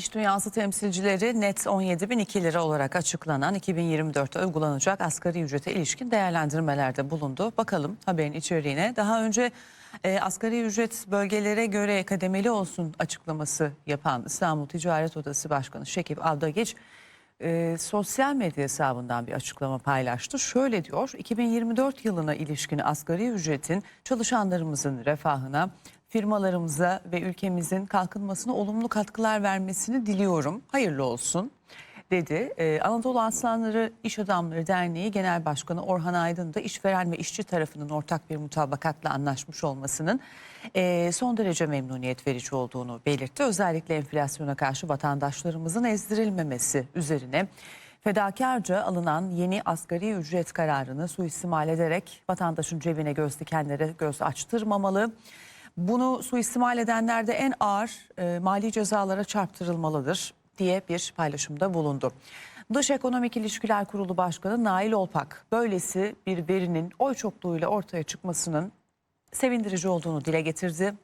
İş dünyası temsilcileri net 17.002 lira olarak açıklanan 2024'te uygulanacak asgari ücrete ilişkin değerlendirmelerde bulundu. Bakalım haberin içeriğine. Daha önce e, asgari ücret bölgelere göre kademeli olsun açıklaması yapan İstanbul Ticaret Odası Başkanı Şekip Aldageç e, sosyal medya hesabından bir açıklama paylaştı. Şöyle diyor, 2024 yılına ilişkin asgari ücretin çalışanlarımızın refahına, firmalarımıza ve ülkemizin kalkınmasına olumlu katkılar vermesini diliyorum. Hayırlı olsun dedi. Ee, Anadolu Aslanları İş Adamları Derneği Genel Başkanı Orhan Aydın da işveren ve işçi tarafının ortak bir mutabakatla anlaşmış olmasının e, son derece memnuniyet verici olduğunu belirtti. Özellikle enflasyona karşı vatandaşlarımızın ezdirilmemesi üzerine fedakarca alınan yeni asgari ücret kararını suistimal ederek vatandaşın cebine göz dikenlere göz açtırmamalı. Bunu suistimal edenler de en ağır e, mali cezalara çarptırılmalıdır diye bir paylaşımda bulundu. Dış Ekonomik İlişkiler Kurulu Başkanı Nail Olpak böylesi bir verinin oy çokluğuyla ortaya çıkmasının sevindirici olduğunu dile getirdi.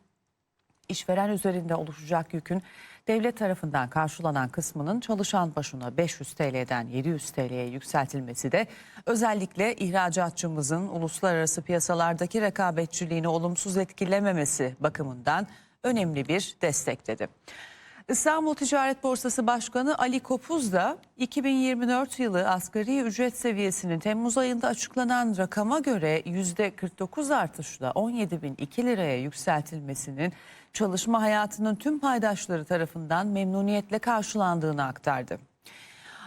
İşveren üzerinde oluşacak yükün devlet tarafından karşılanan kısmının çalışan başına 500 TL'den 700 TL'ye yükseltilmesi de özellikle ihracatçımızın uluslararası piyasalardaki rekabetçiliğini olumsuz etkilememesi bakımından önemli bir destek dedi. İstanbul Ticaret Borsası Başkanı Ali Kopuz da 2024 yılı asgari ücret seviyesinin Temmuz ayında açıklanan rakama göre %49 artışla 17.002 liraya yükseltilmesinin çalışma hayatının tüm paydaşları tarafından memnuniyetle karşılandığını aktardı.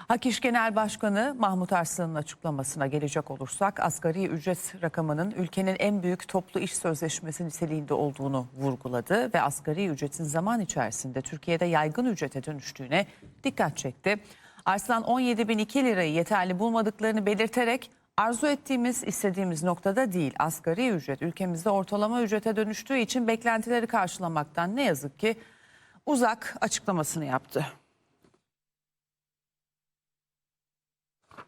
Hak Genel Başkanı Mahmut Arslan'ın açıklamasına gelecek olursak asgari ücret rakamının ülkenin en büyük toplu iş sözleşmesi niteliğinde olduğunu vurguladı ve asgari ücretin zaman içerisinde Türkiye'de yaygın ücrete dönüştüğüne dikkat çekti. Arslan 17.002 lirayı yeterli bulmadıklarını belirterek arzu ettiğimiz istediğimiz noktada değil asgari ücret ülkemizde ortalama ücrete dönüştüğü için beklentileri karşılamaktan ne yazık ki uzak açıklamasını yaptı.